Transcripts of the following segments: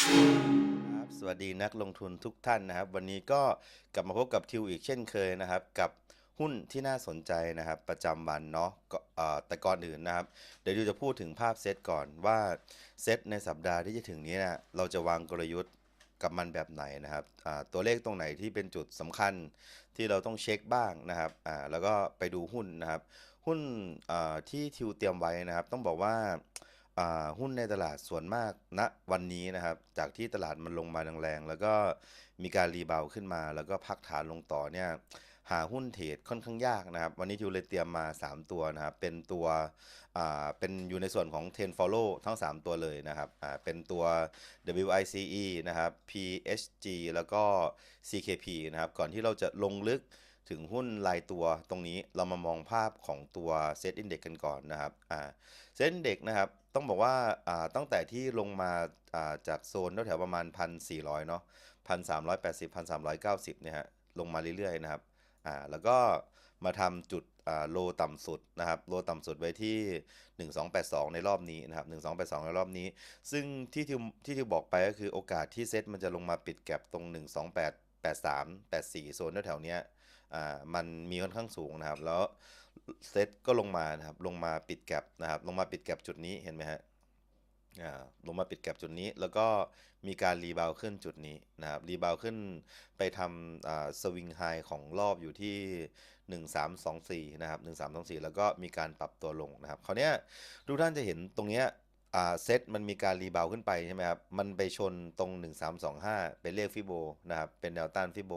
ครับสวัสดีนักลงทุนทุกท่านนะครับ วันนี้ก็กลับมาพบกับทิวอีกเช่นเคยนะครับ กับหุ้นที่น่าสนใจนะครับ ประจำวันเนาะก็เอ่อแต่ก่อนอื่นนะครับ เดี๋ยวดิวจะพูดถึงภาพเซตก่อนว่าเซตในสัปดาห์ที่จะถึงนี้นะเราจะวางกลยุทธ์กับมันแบบไหนนะครับอ่าตัวเลขตรงไหนที่เป็นจุดสำคัญที่เราต้องเช็คบ้างนะครับอ่าแล้วก็ไปดูหุ้นนะครับ หุ้นอ่าที่ทิวเตรียมไว้นะครับ ต้องบอกว่า หุ้นในตลาดส่วนมากณวันนี้นะครับ จากที่ตลาดมันลงมาแรงๆแล้วก็มีการรีบาวขึ้นมา แล้วก็พักฐานลงต่อเนี่ยหาหุ้นเทรดค่อนข้างยากนะครับ วันนี้ทิวเลยเตรียมมา 3 ตัวนะครับ เป็นตัวอ่าเป็นอยู่ในส่วนของ10 follow ทั้ง 3 ตัวเลยนะครับอ่าเป็นตัว WICE นะครับ PHG แล้วก็ CKP นะครับ ก่อนที่เราจะลงลึก ถึงหุ้นรายตัวตรงนี้เรามามองภาพของตัว Set Index กันก่อนนะครับอ่าเส้นเด็กนะครับต้องบอกว่าตั้งแต่ที่ลงมาาจากโซนแถวๆประมาณ 1,400 เนาะ 1,380 1,390 เนี่ยฮะลงมาเรื่อยๆนะครับแล้วก็มาทำจุดโลต่ำสุดนะครับโลต่ำสุดไว้ที่ 1282 ในรอบนี้นะครับ 1282 ในรอบนี้ ซึ่งที่ทิวที่ทิวบอกไปก็คือโอกาสที่เซ็ตมันจะลงมาปิดแก็บตรง 128 83 84 โซนแถวๆเนี้ย อ่ามันมีค่อนข้างสูงนะครับ แล้วเซตก็ลงมานะครับลงมาปิดแก็บนะครับ ลงมาปิดแก็บจุดนี้เห็นไหมฮะลงมาปิดแก็บจุดนี้ แล้วก็มีการรีบาวขึ้นจุดนี้นะครับรีบาวขึ้นไปทำสวิงไฮของรอบอยู่ที่ 1324 นะครับ 1324 แล้วก็มีการปรับตัวลงนะครับคราวนี้ทุกท่านจะเห็นตรงเนี้ย อ่าเซตมันมีการรีบาวขึ้นไปใช่ไหมครับ มันไปชนตรง 1325เป็นเลขฟิโบนะครับ เป็นแนวต้านฟิโบ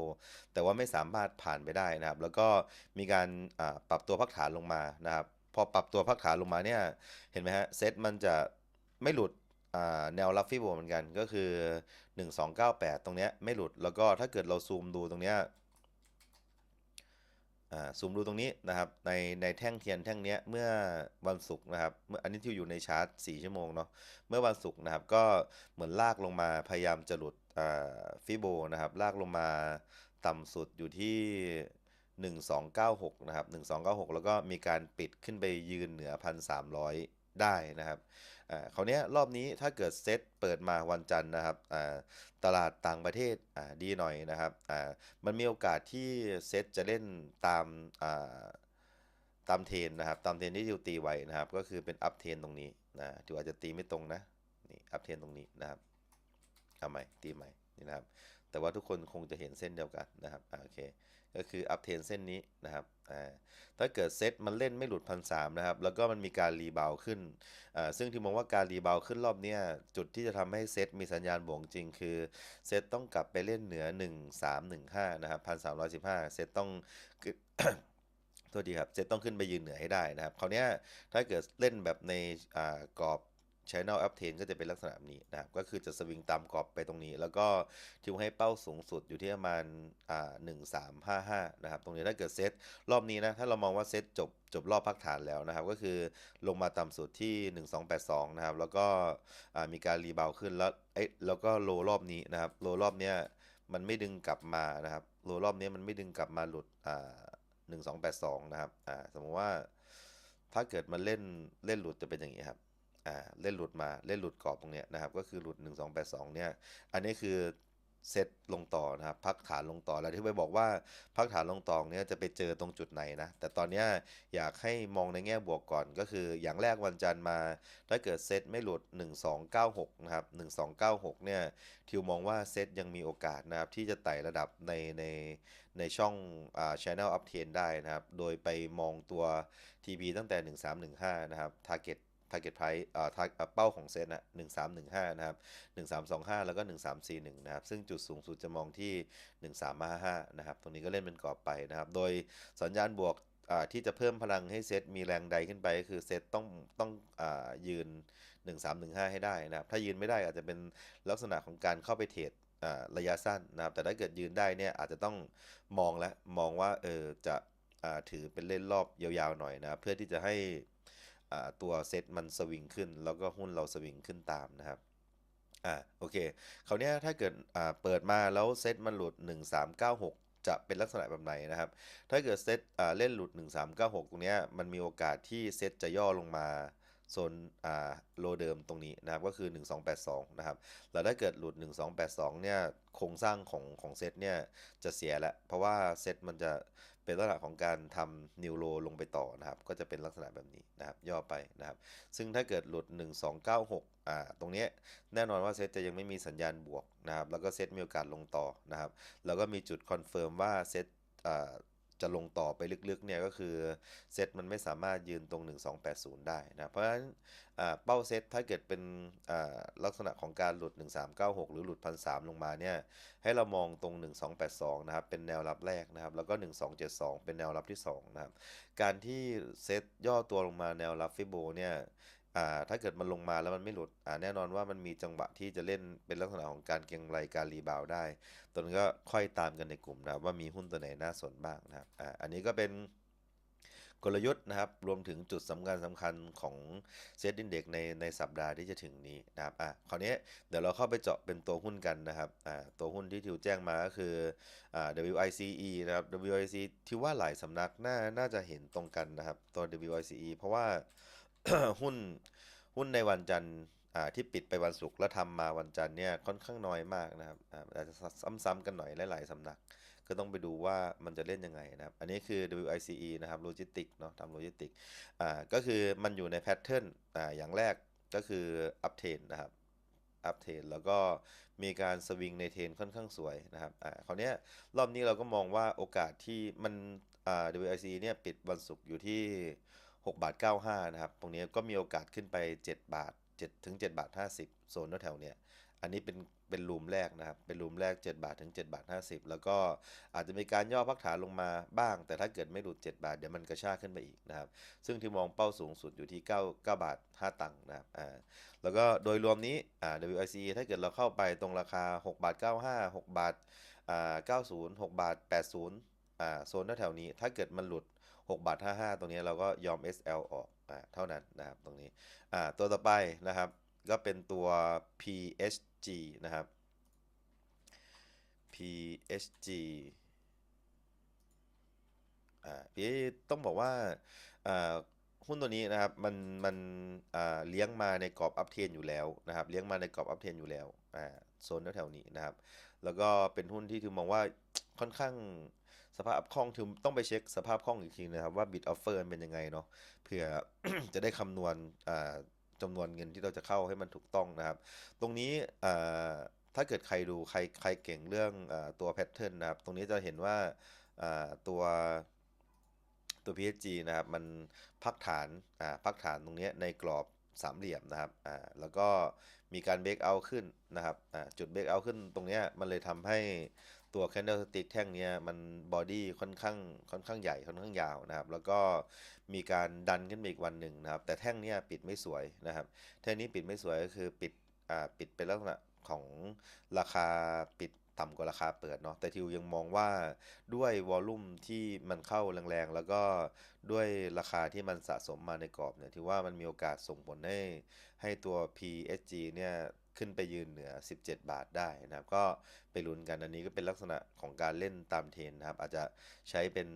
แต่ว่าไม่สามารถผ่านไปได้นะครับ แล้วก็มีการอ่าปรับตัวพักฐานลงมานะครับ พอปรับตัวพักฐานลงมาเนี่ย เห็นไหมฮะ เซตมันจะไม่หลุดแนวรับฟิโบเหมือนกันก็คือ 1298 ตรงเนี้ยไม่หลุด แล้วก็ถ้าเกิดเราซูมดูตรงเนี้ย ซูมดูตรงนี้นะครับในในแท่งเทียนแท่งนี้เมื่อวันศุกร์นะครับเมื่ออันนี้ที่อยู่ในชาร์ต4ชั่วโมงเนาะเมื่อวันศุกร์นะครับก็เหมือนลากลงมาพยายามจะหลุดอ่าฟิโบนะครับลากลงมาต่ำสุดอยู่ที่ 1296 นะครับ 1296 แล้วก็มีการปิดขึ้นไปยืนเหนือ 1,300 ได้นะครับอ่าคราวเนี้ยรอบนี้ถ้าเกิดเซตเปิดมาวันจันทร์นะครับอ่าตลาดต่างประเทศอ่าดีหน่อยนะครับอ่ามันมีโอกาสที่เซตจะเล่นตามอ่าตามเทนนะครับตามเทนที่ดิวตีไว้นะครับ ก็คือเป็นอัพเทนตรงนี้นะดิวอาจจะตีไม่ตรงนะนี่อัพเทนตรงนี้นะครับ เอาใหม่ตีใหม่นี่นะครับ แต่ว่าทุกคนคงจะเห็นเส้นเดียวกันนะครับอโอเคก็คืออัพเทนเส้นนี้นะครับถ้าเกิดเซตมันเล่นไม่หลุดพันสามนะครับ แล้วก็มันมีการรีบาวขึ้น ซึ่งที่มองว่าการรีบาวขึ้นรอบนี้จุดที่จะทำให้เซตมีสัญญาณบวกจริง คือเซตต้องกลับไปเล่นเหนือ 1 3 1 5 นะครับ1,315เซตต้องโทษทีครับเซตต้องขึ้นไปยืนเหนือให้ได้นะครับคราวนี้ถ้าเกิดเล่นแบบในกรอบ Channel Up t r n ก็จะเป็นลักษณะแบบนี้นะครับ ก็คือจะสวิงตามกรอบไปตรงนี้ แล้วก็ทิวให้เป้าสูงสุดอยู่ที่ประมาณอ่าหนึ่งสามห้าห้านะครับ ตรงนี้ถ้าเกิดเซตรอบนี้นะ ถ้าเรามองว่าเซตจบจบรอบพักฐานแล้วนะครับ ก็คือลงมาต่ำสุดที่ 1282 นะครับ แล้วก็มีการรีบาวขึ้นแล้วเอ๊ะแล้วก็โลรอบนี้นะครับ โลรอบเนี้ยมันไม่ดึงกลับมานะครับ โลรอบนี้มันไม่ดึงกลับมาหลุดอ่า1282 นะครับอ่าสมมติว่าถ้าเกิดมันเล่นเล่นหลุดจะเป็นอย่างนี้ครับ อ่าเล่นหลุดมาเล่นหลุดกรอบตรงเนี้ยนะครับก็คือหลุด 1282เนี่ยอันนี้คือเซตลงต่อนะครับพักฐานลงต่อแล้วที่ไปบอกว่าพักฐานลงต่อเนี่ยจะไปเจอตรงจุดไหนนะแต่ตอนนี้อยากให้มองในแง่บวกก่อนก็คืออย่างแรกวันจันทร์มา ถ้าเกิดเซตไม่หลุด 1296นะครับ1296เนี่ยทิวมองว่าเซตยังมีโอกาสนะครับที่จะไต่ระดับในในในช่องอ่า channel up trend ได้นะครับโดยไปมองตัว TP ตั้งแต่ 1315นะครับ target target price อ่า tar- อ่าเป้าของเซตนะ1315 นะครับ 1325 แล้วก็ 1341 นะครับ ซึ่งจุดสูงสุดจะมองที่ 1355 นะครับ ตรงนี้ก็เล่นเป็นกรอบไปนะครับ โดยสัญญาณบวกอ่าที่จะเพิ่มพลังให้เซตมีแรงใดขึ้นไปก็คือเซตต้องต้องอ่ายืน 1315 ให้ได้นะครับ ถ้ายืนไม่ได้อาจจะเป็นลักษณะของการเข้าไปเทรดอ่าระยะสั้นนะครับ แต่ถ้าเกิดยืนได้เนี่ยอาจจะต้องมองแล้วมองว่าเออจะอ่าถือเป็นเล่นรอบยาวๆหน่อยนะครับเพื่อที่จะให้ ตัวเซตมันสวิงขึ้น แล้วก็หุ้นเราสวิงขึ้นตามนะครับอ่าโอเคคราวเนี้ยถ้าเกิดอ่าเปิดมาแล้วเซตมันหลุด 1396 จะเป็นลักษณะแบบไหนนะครับ ถ้าเกิดเซตอ่าเล่นหลุด 1396 ตรงเนี้ยมันมีโอกาสที่เซตจะย่อลงมาโซนอ่าโลเดิมตรงนี้นะครับก็คือ 1282 นะครับแล้วถ้าเกิดหลุด 1282 เนี่ยโครงสร้างของของเซตเนี่ยจะเสียแล้วเพราะว่าเซตมันจะ เป็นลักษณะของการทำนิวโรลงไปต่อนะครับ ก็จะเป็นลักษณะแบบนี้นะครับ ย่อไปนะครับ ซึ่งถ้าเกิดหลุด 1296อ่าตรงนี้แน่นอนว่าเซตจะยังไม่มีสัญญาณบวกนะครับ แล้วก็เซตมีโอกาสลงต่อนะครับ แล้วก็มีจุดคอนเฟิร์มว่าเซตอ่า จะลงต่อไปลึกๆเนี่ยก็คือเซตมันไม่สามารถยืนตรง 1280 ได้นะ เพราะฉะนั้นเป้าเซตถ้าเกิดเป็นลักษณะของการหลุด 1396 หรือหลุด 1,300 ลงมาเนี่ยให้เรามองตรง 1282 นะครับ เป็นแนวรับแรกนะครับ แล้วก็ 1272 เป็นแนวรับที่ 2 นะครับ การที่เซตย่อตัวลงมาแนวรับฟิโบเนี่ย อ่าถ้าเกิดมันลงมาแล้วมันไม่หลุดอ่าแน่นอนว่ามันมีจังหวะที่จะเล่นเป็นลักษณะของการเก็งไรการรีบาวได้ตนก็ค่อยตามกันในกลุ่มนะว่ามีหุ้นตัวไหนน่าสนบ้างนะครับอ่าอันนี้ก็เป็นกลยุทธ์นะครับรวมถึงจุดสำคัญสำคัญของเซตอินเด็กในในสัปดาห์ที่จะถึงนี้นะครับอะคราวนี้เดี๋ยวเราเข้าไปเจาะเป็นตัวหุ้นกันนะครับอ่าตัวหุ้นที่ทิวแจ้งมาก็คืออ่า WICE นะครับ WICE ที่ว่าหลายสำนักน่าน่าจะเห็นตรงกันนะครับตัว WICE เพราะว่า หุ้นหุ้นในวันจันทร์อ่าที่ปิดไปวันศุกร์แล้วทำมาวันจันทร์เนี่ยค่อนข้างน้อยมากนะครับอาจจะซ้ำๆกันหน่อยหลายๆสำนัก ก็ต้องไปดูว่ามันจะเล่นยังไงนะครับ อันนี้คือ WICE นะครับโลจิสติกเนาะทำโลจิสติกอ่าก็คือมันอยู่ในแพทเทิร์นอ่าอย่างแรกก็คืออัพเทนนะครับอัพเทนแล้วก็มีการสวิงในเทรนค่อนข้างสวยนะครับอ่าคราวนี้รอบนี้เราก็มองว่าโอกาสที่มันอ่า WICE เนี่ยปิดวันศุกร์อยู่ที่ 6บาท95นะครับ ตรงนี้ก็มีโอกาสขึ้นไป 7 บาท7ถึง7บาท50 โซนแถวๆเนี้ย อันนี้เป็นเป็นรูมแรกนะครับ เป็นรูมแรก 7 บาทถึง7บาท50 แล้วก็อาจจะมีการย่อพักฐานลงมาบ้าง แต่ถ้าเกิดไม่หลุด 7 บาท เดี๋ยวมันกระชากขึ้นไปอีกนะครับ ซึ่งที่มองเป้าสูงสุดอยู่ที่ 9 9 บาท 5 ตังค์นะครับ อ่า แล้วก็โดยรวมนี้ อ่า WIC ถ้าเกิดเราเข้าไปตรงราคา 6 บาท 95 6 บาท อ่า 90 6 บาท 80 อ่า โซนแถวๆนี้ ถ้าเกิดมันหลุด 6บาท55 ตรงนี้เราก็ยอม SL ออกอ่าเท่านั้นนะครับตรงนี้อ่าตัวต่อไปนะครับก็เป็นตัว PHG นะครับ PHG อ่าพี่ต้องบอกว่าอ่าหุ้นตัวนี้นะครับมันมันอ่าเลี้ยงมาในกรอบอัพเทนอยู่แล้วนะครับเลี้ยงมาในกรอบอัพเทนอยู่แล้วอ่าโซนแถวๆนี้นะครับ แล้วก็เป็นหุ้นที่ถือมองว่าค่อนข้าง สภาพคล่องถือต้องไปเช็คสภาพคล่องอีกทีนะครับว่า bid offer มันเป็นยังไงเนาะเพื่อจะได้คำนวณอ่าจำนวนเงินที่เราจะเข้าให้มันถูกต้องนะครับ ตรงนี้ถ้าเกิดใครดูใครใครเก่งเรื่องอตัวแพทเทิร์นนะครับ ตรงนี้จะเห็นว่าตัวตัว PSG นะครับ มันพักฐานพักฐานตรงนี้ในกรอบสามเหลี่ยมนะครับแล้วก็มีการเบรกเอาขึ้นนะครับจุดเบรกเอาขึ้นตรงนี้มันเลยทำให้ ตัว candlestick แท่งเนี้ยมันบอดี้ค่อนข้างค่อนข้างใหญ่ค่อนข้างยาวนะครับ แล้วก็มีการดันขึ้นไปอีกวันหนึ่งนะครับ แต่แท่งเนี้ยปิดไม่สวยนะครับ แท่งนี้ปิดไม่สวยก็คือปิดอ่าปิดเป็นลักษณะของราคาปิด ต่ำกว่าราคาเปิดเนาะแต่ทิวยังมองว่าด้วยวอลลุ่มที่มันเข้าแรงๆ แล้วก็ด้วยราคาที่มันสะสมมาในกรอบเนี่ยถือว่ามันมีโอกาสส่งผลให้ให้ตัว PSG เนี่ยขึ้นไปยืนเหนือ 17 บาทได้นะครับ ก็ไปลุ้นกันอันนี้ก็เป็นลักษณะของการเล่นตามเทรนนะครับ อาจจะใช้เป็น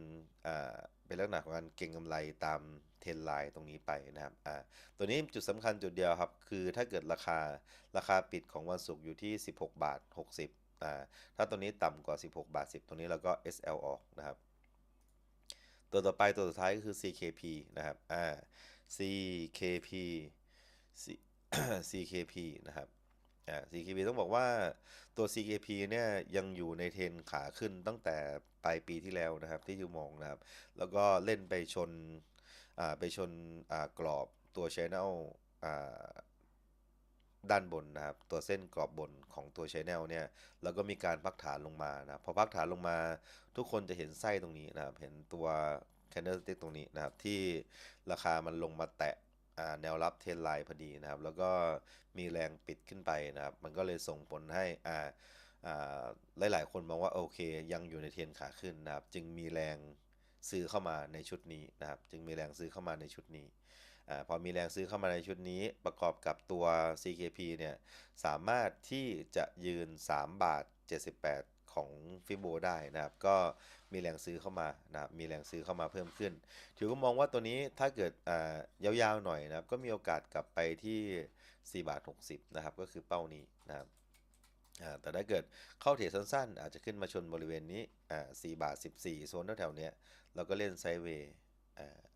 อ่าเป็นลักษณะของการเก็งกำไรตามเทรนไลน์ตรงนี้ไปนะครับอ่าตัวนี้จุดสำคัญจุดเดียวครับ คือถ้าเกิดราคาราคาปิดของวันศุกร์อยู่ที่ 16 บาท 60า ถ้าตัวนี้ต่ำกว่า 16 บาท 10ตรงนี้เราก็ SL ออกนะครับ ตัวต่อไปตัวสุดท้ายก็คือ CKP นะครับอ่า CKP C CKP นะครับอ่า CKP ต้องบอกว่าตัว CKP เนี่ยยังอยู่ในเทรนขาขึ้นตั้งแต่ปลายปีที่แล้วนะครับที่ทิวมองนะครับ แล้วก็เล่นไปชนอ่าไปชนอ่ากรอบตัว Channel อ่า ด้านบนนะครับ ตัวเส้นกรอบบนของตัว Channel เนี่ยแล้วก็มีการพักฐานลงมานะครับพอพักฐานลงมา ทุกคนจะเห็นไส้ตรงนี้นะครับ เห็นตัว candlestick ตรงนี้นะครับ ที่ราคามันลงมาแตะแนวรับเทรนไลน์พอดีนะครับ แล้วก็มีแรงปิดขึ้นไปนะครับ มันก็เลยส่งผลให้อ่าอ่าหลายคนมองว่าโอเค ยังอยู่ในเทรนขาขึ้นนะครับ จึงมีแรงซื้อเข้ามาในชุดนี้นะครับ จึงมีแรงซื้อเข้ามาในชุดนี้ อ่าพอมีแรงซื้อเข้ามาในชุดนี้ประกอบกับตัว CKP เนี่ยสามารถที่จะยืน 3 บาท 78 ของฟิโบได้นะครับก็มีแรงซื้อเข้ามานะครับมีแรงซื้อเข้ามาเพิ่มขึ้น ถือก็มองว่าตัวนี้ถ้าเกิดอ่ายาวๆหน่อยนะครับก็มีโอกาสกลับไปที่ 4 บาท 60 นะครับก็คือเป้านี้นะครับแต่ถ้าเกิดเข้าเทรดสั้นๆ อาจจะขึ้นมาชนบริเวณนี้4บาท 14 โซนแถวๆเนี้ยเราก็เล่นไซเวย์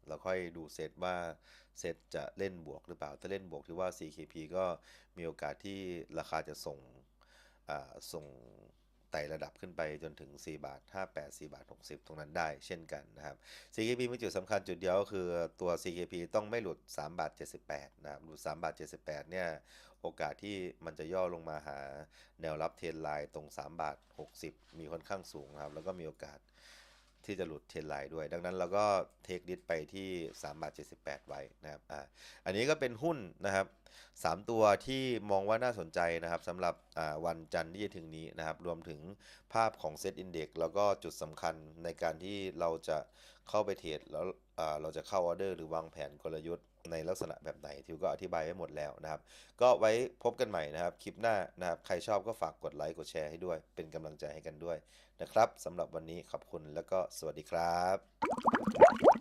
เราค่อยดูเซตว่าเซตจะเล่นบวกหรือเปล่า ถ้าเล่นบวกที่ว่า CKP ก็มีโอกาสที่ราคาจะส่งส่งไต่ระดับขึ้นไปจนถึง 4 บาท 58 4 บาท 60 ตรงนั้นได้เช่นกันนะครับ CKP มีจุดสำคัญจุดเดียวก็คือตัว CKP ต้องไม่หลุด 3 บาท 78 นะครับ หลุด 3 บาท 78 เนี่ย โอกาสที่มันจะย่อลงมาหาแนวรับเทรนไลน์ตรง 3 บาท 60 มีค่อนข้างสูงครับ แล้วก็มีโอกาส ที่จะหลุดเทรนไลน์ด้วย ดังนั้นเราก็เทคดิสไปที่3บาท78 ไว้นะครับอ่าอันนี้ก็เป็นหุ้นนะครับ 3 ตัวที่มองว่าน่าสนใจนะครับสำหรับอ่าวันจันทร์ที่จะถึงนี้นะครับ รวมถึงภาพของเซตอินเด็กแล้วก็จุดสำคัญในการที่เราจะเข้าไปเทรดแล้วอ่าเราจะเข้าออเดอร์หรือวางแผนกลยุทธ์ในลักษณะแบบไหนทิวก็อธิบายไว้หมดแล้วนะครับ ก็ไว้พบกันใหม่นะครับ คลิปหน้านะครับ ใครชอบก็ฝากกดไลค์กดแชร์ให้ด้วย เป็นกำลังใจให้กันด้วย นะครับสำหรับวันนี้ขอบคุณแล้วก็สวัสดีครับ